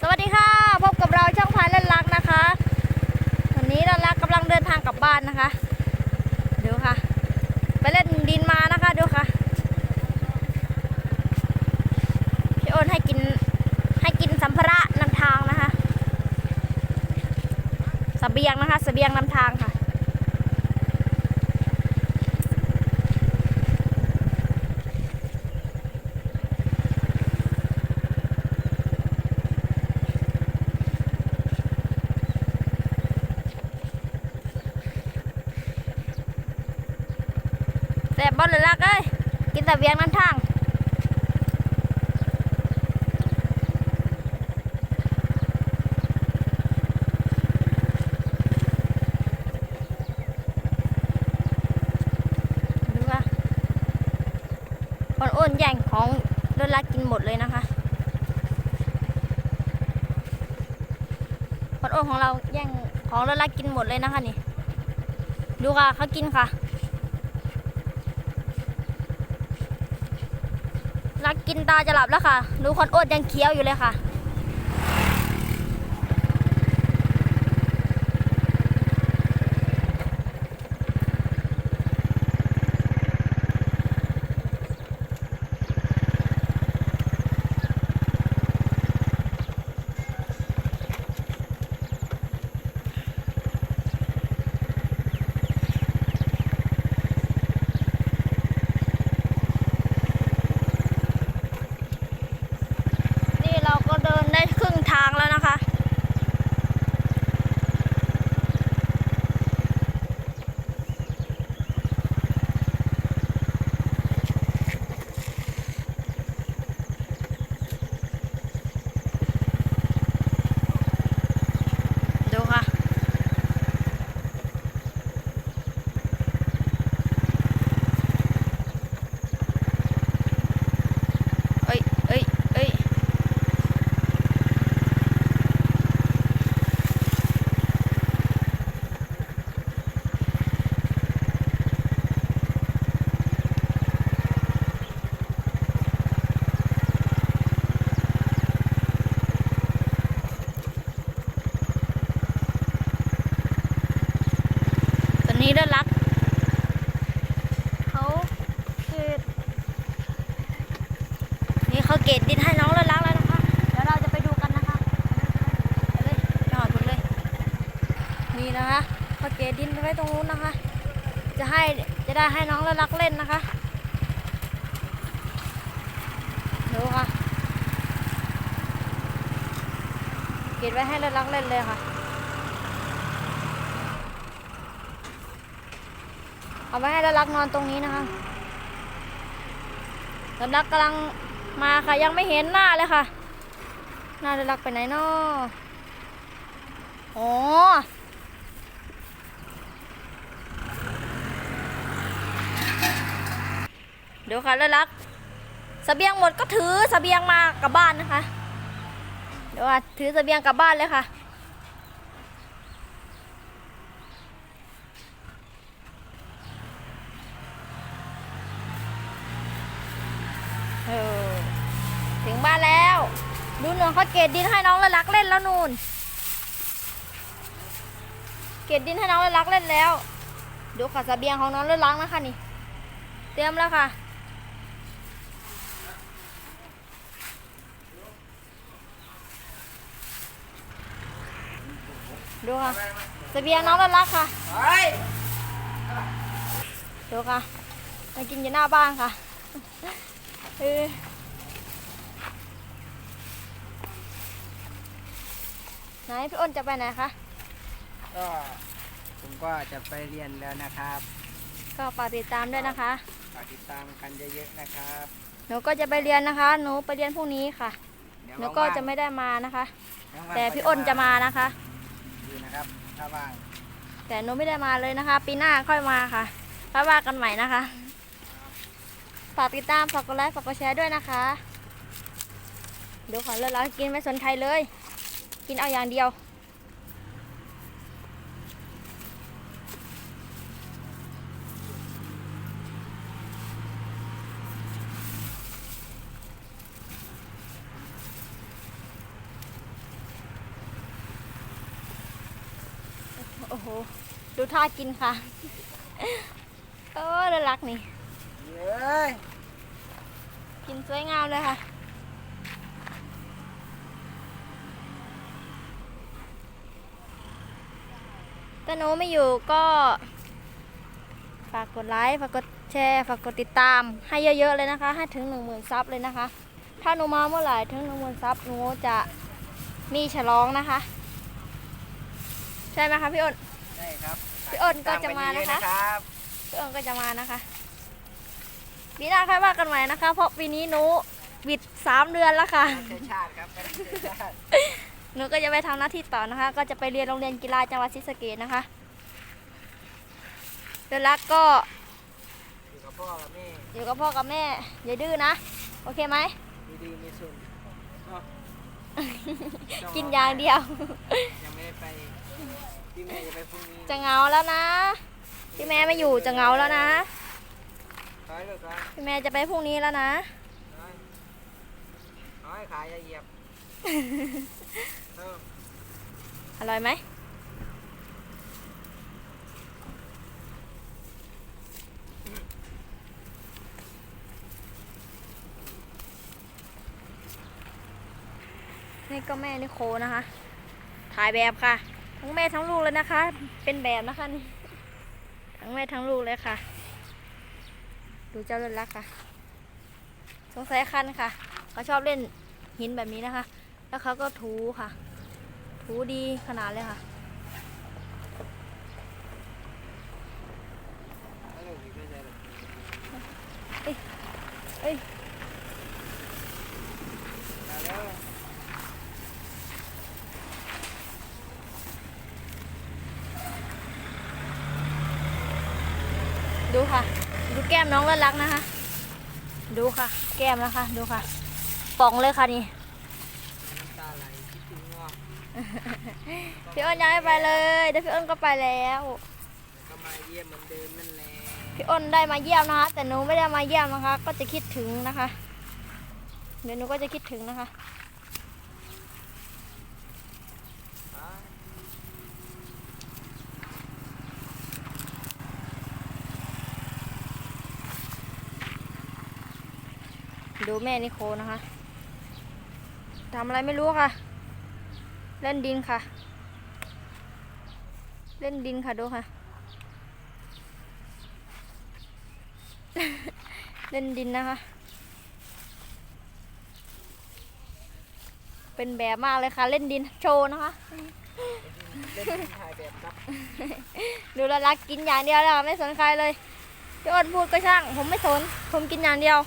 สวัสดีค่ะ พบกับเราช่องพายเล่นรักนะคะ วันนี้เรารักกำลังเดินทางกลับบ้านนะคะดูค่ะ ไปเล่นดินมานะคะดูค่ะพี่โอนให้กินให้กินสัมภาระนำทางนะคะสเสบียงนะคะสเสบียงนำทางค่ะ อลเลยลักเอ้ยกินแต่เบียงน้ำทางดูค่ะคนอ้นแย่งของเดินลักกินหมดเลยนะคะคนอ้นของเราแย่งของเดินลักกินหมดเลยนะคะนี่ ดูค่ะเขากินค่ะ นักกินตาจะหลับแล้วค่ะหนูคนอดยังเคี้ยวอยู่เลยค่ะ นี่เราก็เดินได้ครึ่งทางแล้วนะคะ ดูค่ะ เอ้ยเอ้ยเอ้ย ตอนนี้ได้รัก เขาเกตนี่เขาเกตดินให้น้องแล้วรักแล้วนะคะ เดี๋ยวเราจะไปดูกันนะคะไปเลยไปหอดคุณเลย นะคะเขาเกดินไว้ตรงนู้นนะคะ จะให้จะได้ให้น้องแล้วรักเล่นนะคะดูค่ะเกตไว้ให้แล้วรักเล่นเลยค่ะ เอาไว้ให้แล้วรักนอนตรงนี้นะคะแล้วรักกำลังมาค่ะยังไม่เห็นหน้าเลยค่ะหน้าแล้วรักไปไหนเนาะโอ้ เดี๋ยวค่ะแล้วรักสเบียงหมดก็ถือสเบียงมากลับบ้านนะคะ เดี๋ยวค่ะถือสเบียงกลับบ้านเลยค่ะ เออ ถึงบ้านแล้ว ดูหนูเขาเกตดินให้น้องละลักเล่นแล้วนูนเกตดินให้น้องละลักเล่นแล้ว ดูค่ะเบียงของน้องละลักนะคะนี่ เตรียมแล้วค่ะ ดูค่ะเสบียงน้องละลักค่ะดูค่ะมากินอยู่หน้าบ้านค่ะเออไหนพี่อ้นจะไปไหนคะก็ผมก็จะไปเรียนแล้วนะครับ ก็ฝากติดตามด้วยนะคะฝากติดตามกันเยอะๆนะครับหนูก็จะไปเรียนนะคะ หนูไปเรียนพรุ่งนี้ค่ะเดี๋ยวหนูก็ว่างๆจะไม่ได้มานะคะว่างๆแต่พี่อ้นจะมานะคะดีนะครับ ถ้าว่างแต่หนูไม่ได้มาเลยนะคะ ปีหน้าค่อยมาค่ะค่อยว่ากันใหม่นะคะ ฝากติดตามฝากกดไลค์ฝากกดแชร์ด้วยนะคะเดี๋ยวขอเลิกแล้วกินไม่สนใครเลย กินเอาอย่างเดียว โห ดูท่ากินค่ะเออน่ารักนี่ เย้ยกินสวยงามเลยค่ะ ถ้าหนูไม่อยู่ก็ ฝากกดไลค์ ฝากกดแชร์ ฝากกดติดตาม ให้เยอะๆเลยนะคะ ให้ถึงหนึ่งหมื่นซับเลยนะคะ ถ้าหนูมาเมื่อไหร่ถึงหนึ่งหมื่นซับหนูจะมีฉลองนะคะ ใช่ไหมคะพี่อ้น ได้ครับพี่อ้นก็จะมานะคะตกัเยอๆรับพี่อ้นก็จะมานะคะปีหน้าค่อยว่ากันใหม่นะคะ เพราะปีนี้หนูบิดสามเดือนแล้วค่ะ เชื้อชาติครับไม่ได้เชื้อชาติหนูก็จะไปทำหน้าที่ต่อนะคะ ก็จะไปเรียนโรงเรียนกีฬาจังหวัดศรีสะเกษนะคะเดือนรักก็อยู่กับพ่อกับแม่อยู่กับพ่อกับแม่ อย่าดื้อนะ โอเคไหม มีดีมีสุนเนาะกินอย่างเดียว ยังไม่ได้ไป พี่แม่จะไปพรุ่งนี้จะเหงาแล้วนะ พี่แม่ไม่อยู่จะเหงาแล้วนะร้อยลูกร้อยพี่แม่จะไปพรุ่งนี้แล้วนะร้อยร้อยขายอย่าเหยียบเอออร่อยไหมนี่ก็แม่นิโคนะคะ ถ่ายแบบค่ะ ทั้งแม่ทั้งลูกเลยนะคะ เป็นแบบนะคะนี่ทั้งแม่ทั้งลูกเลยค่ะ ดูเจ้าเลิศลักค่ะ สงสัยคันค่ะเขาชอบเล่นหินแบบนี้นะคะ แล้วเขาก็ถูค่ะ ถูดีขนาดเลยค่ะ ร้อยลูกอีกไม่ใช่หรอก เอ้ย มาแล้ว ดูค่ะ ดูแก้มน้องเลิศรักนะคะ ดูค่ะ แก้มนะคะ ดูค่ะป่องเลยค่ะนี่พี่อ้นยังไม่ไปเลยเดี๋ยวพี่อ้นก็ไปแล้วก็มาเยี่ยมเหมือนเดิมนั่นแหละพี่อ้นได้มาเยี่ยมนะคะ แต่หนูไม่ได้มาเยี่ยมนะคะ ก็จะคิดถึงนะคะ เดี๋ยวหนูก็จะคิดถึงนะคะ อ่า ดูแม่นิโคนะคะทำอะไรไม่รู้ค่ะ เล่นดินค่ะ เล่นดินค่ะดูค่ะ เล่นดินนะคะ เป็นแบบมากเลยค่ะ เล่นดินโชว์นะคะเล่นถ่ายแบบครับดูแลวรักกินอย่างเดียวแล้วไม่สนใครเลยพี่อ้นพูดก็ช่าง ผมไม่สน ผมกินอย่างเดียว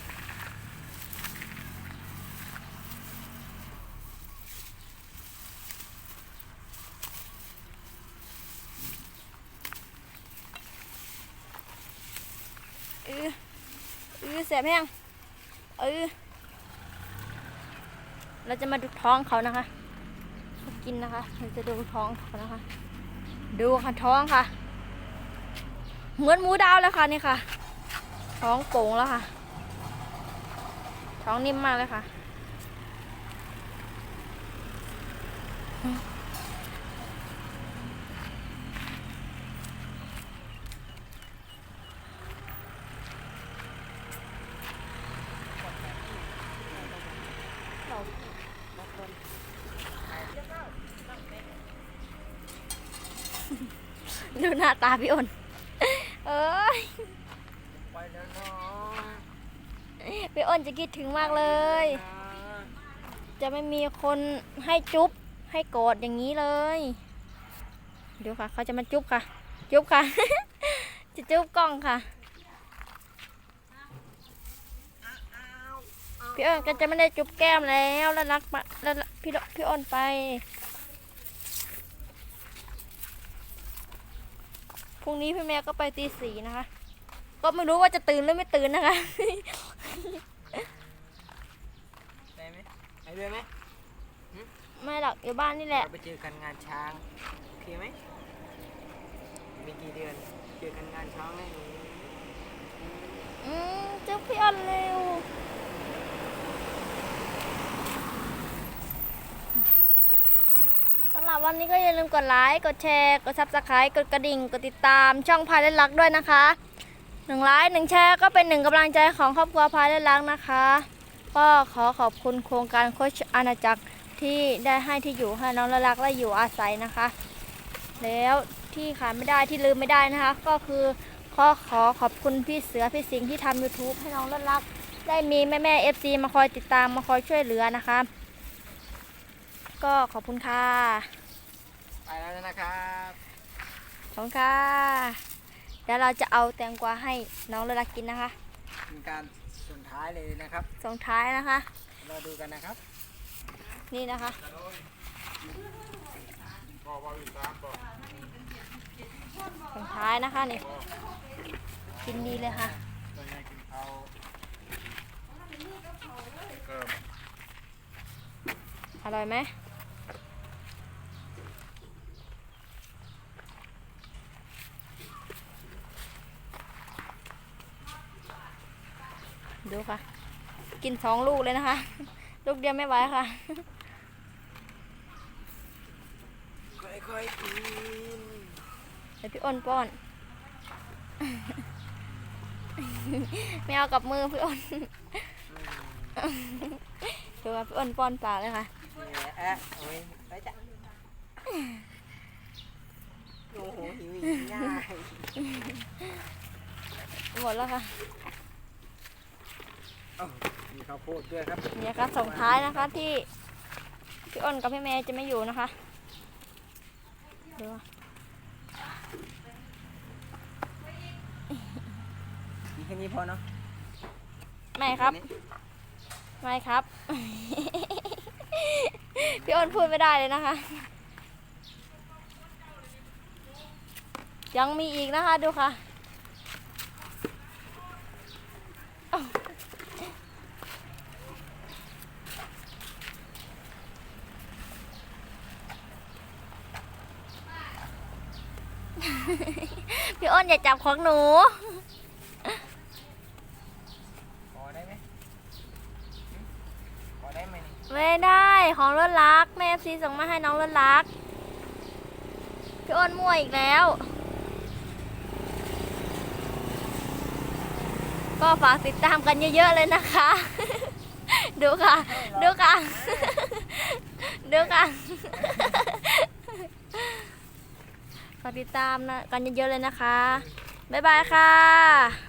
เออเออเสีย บแห้งเออเราจะมาดูท้องเขานะคะเขากินนะคะเราจะดูท้องเขานะคะ ดูค่ะท้องค่ะ เหมือนหมูดาวเลยค่ะนี่ค่ะ ท้องโป่งแล้วค่ะ ท้องนิ่มมากเลยค่ะ ดูหน้าตาพี่อ้นเอ้ยไปแล้วนาะพี่อ้นจะคิดถึงมากเลย จะไม่มีคนให้จุ๊บให้กอดอย่างนี้เลยดูค่ะ เขาจะมาจุ๊บค่ะ จุ๊บค่ะ จะจุ๊บกล้องค่ะ พี่อ้นก็จะไม่ได้จุ๊บแก้มแล้วแล้วรักปะแล้วพี่พี่อ้นไป รุ่งนี้พี่แม่ก็ไปตีสี่นะคะ ก็ไม่รู้ว่าจะตื่นหรือไม่ตื่นนะคะได้ไหมไปด้วยไหมไม่หรอกอยู่บ้านนี่แหละเราไปเจอกันงานช้างโอเคไหมมีกี่เดือนเจอกันงานช้างแน่หนูอืมจุ๊บพี่อ้นเร็ว สำ หรับวันนี้ก็อย่าลืมกดไลค์กดแชร์กดซับสไครต์กดกระดิ่งกดติดตามช่องพายเล่นรักด้วยนะคะหนึ่งไลค์หนึ่งแชร์ก็เป็นหนึ่งกำลังใจของครอบครัวพายเล่นรักนะคะ ก็ขอขอบคุณโครงการโคชอาณาจักรที่ได้ให้ที่อยู่ให้น้องละลักและอยู่อาศัยนะคะ แล้วที่ขาดไม่ได้ที่ลืมไม่ได้นะคะ ก็คือขอขอขอบคุณพี่เสือพี่สิงห์ที่ทำ YouTube ให้น้องละลัก ได้มีแม่แม่เอฟซีมาคอยติดตามมาคอยช่วยเหลือนะคะ ก็ขอบคุณค่ะ ไปแล้วนะครับขอบคุณค่ะ เดี๋ยวเราจะเอาแตงกวาให้น้องละลักกินนะคะ เป็นการส่วนท้ายเลยนะครับส่งท้ายนะคะเราดูกันนะครับ นี่นะคะ ส่งท้ายนะคะนี่ กินดีเลยค่ะอร่อยไหม ดูค่ะ กินสองลูกเลยนะคะ ลูกเดียวไม่ไหวค่ะค่อยๆกินเดี๋ยวพี่อ้นป้อน ไม่เอากับมือพี่อ้นดูว่าพี่อ้นป้อนปากเลยค่ะนี่แหละอะโอ้ยไปจ้ะโอ้โหหิวอีกง่ายหมดแล้วค่ะเอ้ามีข้าวโพดด้วยครับเนี่ยค่ะส่งท้ายนะคะที่พี่อ้นกับพี่เมย์จะไม่อยู่นะคะดูค่ะมีแค่นี้พอเนาะไม่ครับนี่ไม่ครับ พี่อ้นพูดไม่ได้เลยนะคะ ยังมีอีกนะคะดูค่ะ พี่อ้นอย่าจับของหนู พอได้ไหมหึพอได้ไหมนี่ไม่ได้ของรถลักแม่ซีส่งมาให้น้องรถลัก พี่อ้นมั่วอีกแล้ว ก็ฝากติดตามกันเยอะๆเลยนะคะ ดูค่ะ ดูค่ะ ดูค่ะ ฝากติดตามนะกันเยอะๆเลยนะคะ บ๊ายบายค่ะ